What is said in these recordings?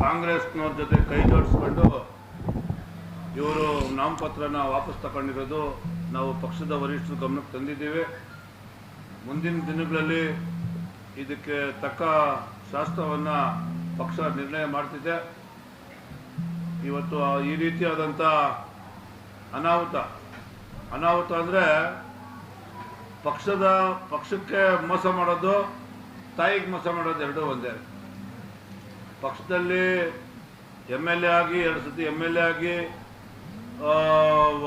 ಕಾಂಗ್ರೆಸ್ನವ್ರ ಜೊತೆ ಕೈ ಜೋಡಿಸ್ಕೊಂಡು ಇವರು ನಾಮಪತ್ರನ ವಾಪಸ್ ತಗೊಂಡಿರೋದು ನಾವು ಪಕ್ಷದ ವರಿಷ್ಠರು ಗಮನಕ್ಕೆ ತಂದಿದ್ದೀವಿ. ಮುಂದಿನ ದಿನಗಳಲ್ಲಿ ಇದಕ್ಕೆ ತಕ್ಕ ಶಾಸ್ತ್ರವನ್ನು ಪಕ್ಷ ನಿರ್ಣಯ ಮಾಡ್ತಿದೆ. ಇವತ್ತು ಈ ರೀತಿಯಾದಂಥ ಅನಾಹುತ. ಅನಾಹುತ ಅಂದರೆ ಪಕ್ಷದ ಪಕ್ಷಕ್ಕೆ ಮೋಸ ಮಾಡೋದು, ತಾಯಿಗೆ ಮೋಸ ಮಾಡೋದು ಎರಡೂ ಒಂದೇ. ಪಕ್ಷದಲ್ಲಿ ಎಂ ಎಲ್ ಎ ಆಗಿ, ಎರಡು ಸತಿ ಎಂ ಎಲ್ ಎ ಆಗಿ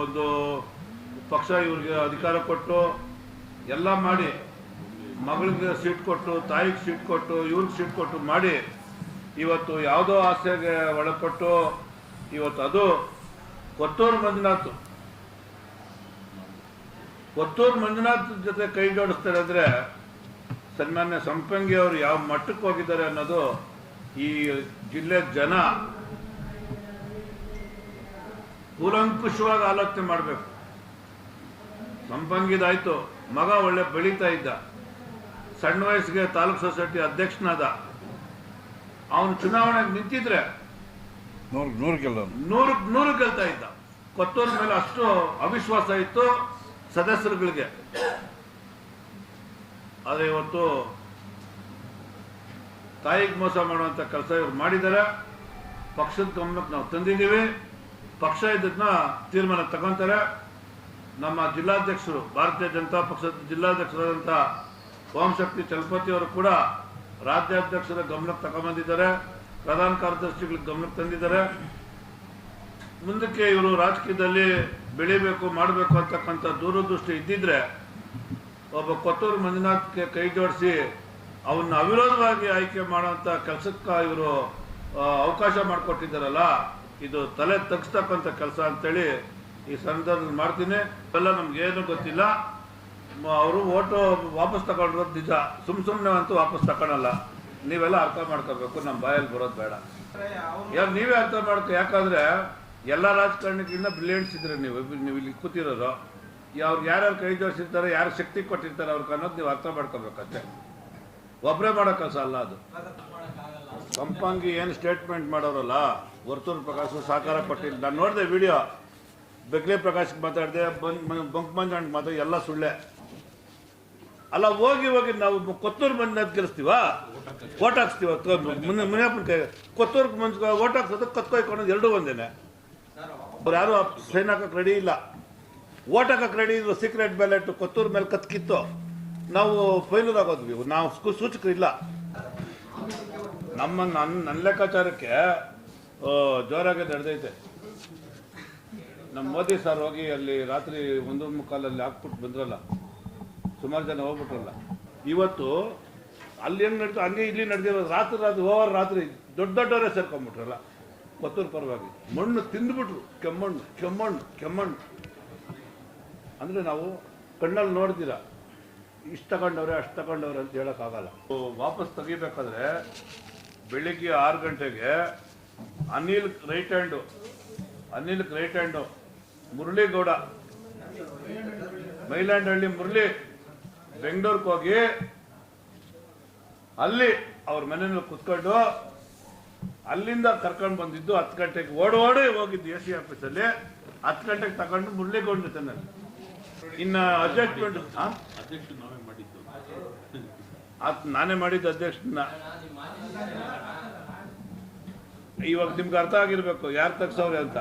ಒಂದು ಪಕ್ಷ ಇವ್ರಿಗೆ ಅಧಿಕಾರ ಕೊಟ್ಟು, ಎಲ್ಲ ಮಾಡಿ, ಮಗಳಿಗೆ ಸೀಟ್ ಕೊಟ್ಟು, ತಾಯಿಗೆ ಸೀಟ್ ಕೊಟ್ಟು ಇವ್ರಿಗೆ ಸೀಟ್ ಕೊಟ್ಟು ಮಾಡಿ, ಇವತ್ತು ಯಾವುದೋ ಆಸೆಗೆ ಒಳಪಟ್ಟು, ಇವತ್ತು ಅದು ಕೊತ್ತೂರು ಮಂಜುನಾಥ್. ಕೊತ್ತೂರು ಮಂಜುನಾಥ್ ಜೊತೆ ಕೈ ಜೋಡಿಸ್ತಾರೆ ಅಂದರೆ, ಸನ್ಮಾನ್ಯ ಸಂಪಂಗಿ ಅವರು ಯಾವ ಮಟ್ಟಕ್ಕೆ ಹೋಗಿದ್ದಾರೆ ಅನ್ನೋದು ಈ ಜಿಲ್ಲೆ ಜನ ಕೂಲಂಕುಷವಾಗಿ ಆಲೋಚನೆ ಮಾಡಬೇಕು. ಸಂಪಂಗಿದಾಯ್ತು ಮಗ ಒಳ್ಳೆ ಬೆಳೀತಾ ಇದ್ದ ಸಣ್ಣ ವಯಸ್ಸಿಗೆ ತಾಲೂಕ್ ಸೊಸೈಟಿ ಅಧ್ಯಕ್ಷನಾದ ಅವನು ಚುನಾವಣೆಗೆ ನಿಂತಿದ್ರೆ ನೂರು ನೂರು ಗೆಲ್ತಾ ಇದ್ದ. ಕೊತ್ತೂರ ಮೇಲೆ ಅಷ್ಟು ಅವಿಶ್ವಾಸ ಇತ್ತು ಸದಸ್ಯರುಗಳಿಗೆ. ಆದರೆ ಇವತ್ತು ತಾಯಿಗೆ ಮೋಸ ಮಾಡುವಂಥ ಕೆಲಸ ಇವ್ರು ಮಾಡಿದ್ದಾರೆ ಪಕ್ಷದ ಗಮನಕ್ಕೆ ನಾವು ತಂದಿದ್ದೀವಿ. ಪಕ್ಷ ಇದನ್ನ ತೀರ್ಮಾನ ತಗೊಂತಾರೆ. ನಮ್ಮ ಜಿಲ್ಲಾಧ್ಯಕ್ಷರು, ಭಾರತೀಯ ಜನತಾ ಪಕ್ಷದ ಜಿಲ್ಲಾಧ್ಯಕ್ಷರಾದಂಥ ಓಂಶಕ್ತಿ ಚಲಪತಿ ಅವರು ಕೂಡ ರಾಜ್ಯಾಧ್ಯಕ್ಷರ ಗಮನಕ್ಕೆ ತಗೊಂಬಂದಿದ್ದಾರೆ ಪ್ರಧಾನ ಕಾರ್ಯದರ್ಶಿಗಳ ಗಮನಕ್ಕೆ ತಂದಿದ್ದಾರೆ. ಮುಂದಕ್ಕೆ ಇವರು ರಾಜಕೀಯದಲ್ಲಿ ಬೆಳಿಬೇಕು, ಮಾಡಬೇಕು ಅಂತಕ್ಕಂಥ ದೂರದೃಷ್ಟಿ ಇದ್ದಿದ್ರೆ, ಒಬ್ಬ ಕೊತ್ತೂರು ಮಂಜುನಾಥ್ಗೆ ಕೈ ಜೋಡಿಸಿ ಅವನ್ನ ಅವಿರೋಧವಾಗಿ ಆಯ್ಕೆ ಮಾಡುವಂತ ಕೆಲಸಕ್ಕೆ ಇವರು ಅವಕಾಶ ಮಾಡಿಕೊಟ್ಟಿದ್ದಾರಲ್ಲ, ಇದು ತಲೆ ತಗ್ಸ್ತಕ್ಕಂಥ ಕೆಲಸ ಅಂತೇಳಿ ಈ ಸಂದರ್ಭದಲ್ಲಿ ಮಾಡ್ತೀನಿ. ಎಲ್ಲ ನಮ್ಗೇನು ಗೊತ್ತಿಲ್ಲ. ಅವರು ಓಟು ವಾಪಸ್ ತಗೊಂಡಿರೋದು ನಿಜ. ಸುಮ್ ಸುಮ್ಮನೆ ಅಂತೂ ವಾಪಸ್ ತಗೊಳಲ್ಲ. ನೀವೆಲ್ಲ ಅರ್ಥ ಮಾಡ್ಕೋಬೇಕು ನಮ್ಮ ಬಾಯಲ್ಲಿ ಬರೋದು ಬೇಡ. ಯಾರು ನೀವೇ ಅರ್ಥ ಮಾಡ್ಕೊ, ಯಾಕಂದ್ರೆ ಎಲ್ಲ ರಾಜಕಾರಣಿಗಳಿಂದ ಬ್ರಿಲಿಯಂಟ್ಸ್ ಇದ್ರೆ ನೀವು ನೀವು ಇಲ್ಲಿ ಕೂತಿರೋರು. ಅವ್ರಿಗೆ ಯಾರ್ಯಾರು ಕೈ ಜೋಡಿಸಿರ್ತಾರೆ, ಯಾರು ಶಕ್ತಿ ಕೊಟ್ಟಿರ್ತಾರೆ ಅವ್ರಿಗೆ ಅನ್ನೋದು ನೀವು ಅರ್ಥ ಮಾಡ್ಕೋಬೇಕಂತೆ ಒಬ್ಬರೇ ಮಾಡೋ ಕೆಲಸ ಅಲ್ಲ ಅದು. ಸಂಪಂಗಿ ಏನು ಸ್ಟೇಟ್ಮೆಂಟ್ ಮಾಡೋರಲ್ಲ? ವರ್ತೂರು ಪ್ರಕಾಶ್ ಸಹಕಾರ ಕೊಟ್ಟಿಲ್ಲ. ನಾನು ನೋಡಿದೆ ವಿಡಿಯೋ ಬೆಗ್ಲೆ ಪ್ರಕಾಶ್ಗೆ ಮಾತಾಡಿದೆ ಬಂಕ್ ಬಂಕ್ ಮಂಜಾಣ್ ಮಾತಾಡಿ ಎಲ್ಲ ಸುಳ್ಳೆ. ಅಲ್ಲ ಹೋಗಿ ಹೋಗಿ ನಾವು ಕೊತ್ತೂರು ಮಂಜುನಾಥ್ ಗೆಲ್ಲಿಸ್ತೀವ ಓಟ್ ಹಾಕ್ಸ್ತೀವ? ಮುನ್ನ ಮುನಿಯಪ್ಪನ ಕೈ ಕೊತ್ತೂರು ಮುಂಚೆ ಓಟ್ ಹಾಕ್ಸೋದು ಕತ್ಕೊಯ್ಕೊಂಡು ಎರಡೂ ಒಂದೇನೆ. ಅವ್ರು ಯಾರು ಸೈನ್ ಹಾಕಕ್ಕೆ ರೆಡಿ ಇಲ್ಲ. ಓಟ್ ಹಾಕಕ್ಕೆ ರೆಡಿ ಇದ್ರು ಸೀಕ್ರೆಟ್ ಬ್ಯಾಲೆಟ್ ಕೊತ್ತೂರು ಮೇಲೆ ಕತ್ಕಿತ್ತು ನಾವು ಫೈಲೂರ್ ಆಗೋದ್ವಿ. ನಾವು ಸೂಚಕರು ಇಲ್ಲ ನಮ್ಮ ನನ್ನ ನನ್ನ ಲೆಕ್ಕಾಚಾರಕ್ಕೆ ಜೋರಾಗಿ ನಡೆದೈತೆ. ನಮ್ಮ ಮೋದಿ ಸರ್ ಹೋಗಿ ಅಲ್ಲಿ ರಾತ್ರಿ ಒಂದು ಮುಕ್ಕಾಲಲ್ಲಿ ಹಾಕ್ಬಿಟ್ಟು ಬಂದ್ರಲ್ಲ, ಸುಮಾರು ಜನ ಹೋಗ್ಬಿಟ್ರಲ್ಲ. ಇವತ್ತು ಅಲ್ಲಿ ಹೆಂಗೆ ನಡೀತು ಹಂಗೆ ಇಲ್ಲಿ ನಡೆದಿರೋ ರಾತ್ರಿ ರಾತ್ರಿ ಓವರ್ ರಾತ್ರಿ ದೊಡ್ಡ ದೊಡ್ಡವರೇ ಸೇರ್ಕೊಂಡ್ಬಿಟ್ರಲ್ಲ ಕೊತ್ತೂರು ಪರವಾಗಿ. ಮಣ್ಣು ತಿಂದ್ಬಿಟ್ರು. ಕೆಮ್ಮಣ್ಣು ಕೆಮ್ಮಣ್ಣು ಕೆಮ್ಮಣ್ಣು. ಅಂದರೆ ನಾವು ಕಣ್ಣಲ್ಲಿ ನೋಡ್ತೀರಾ? ಇಷ್ಟು ತಗೊಂಡವ್ರೆ ಅಷ್ಟು ತಗೊಂಡವ್ರೆ ಅಂತ ಹೇಳೋಕ್ಕಾಗಲ್ಲ. ವಾಪಸ್ ತೆಗಿಬೇಕಾದ್ರೆ ಬೆಳಿಗ್ಗೆ ಆರು ಗಂಟೆಗೆ Anil right hand Anil right hand Murali Gowda Mylandahalli Murali ಬೆಂಗಳೂರಿಗೆ ಹೋಗಿ ಅಲ್ಲಿ ಅವ್ರ ಮನೆಯಲ್ಲಿ ಕುತ್ಕೊಂಡು ಅಲ್ಲಿಂದ ಕರ್ಕೊಂಡು ಬಂದಿದ್ದು ಹತ್ತು ಗಂಟೆಗೆ ಓಡಿ ಓಡಿ ಹೋಗಿದ್ದು ಎ ಸಿ ಆಫೀಸಲ್ಲಿ ಹತ್ತು ಗಂಟೆಗೆ ತಗೊಂಡು ಮುರಳಿಗೌಡ ಜೊತೆನಲ್ಲಿ. ಇನ್ನು ಅಡ್ಜಸ್ಟ್ಮೆಂಟ್ ನಾನೇ ಮಾಡಿದ್ದು ಅಧ್ಯಕ್ಷನ. ಇವಾಗ ನಿಮ್ಗೆ ಅರ್ಥ ಆಗಿರ್ಬೇಕು ಯಾರು ತಗ್ಸವ್ರೆ ಅಂತ.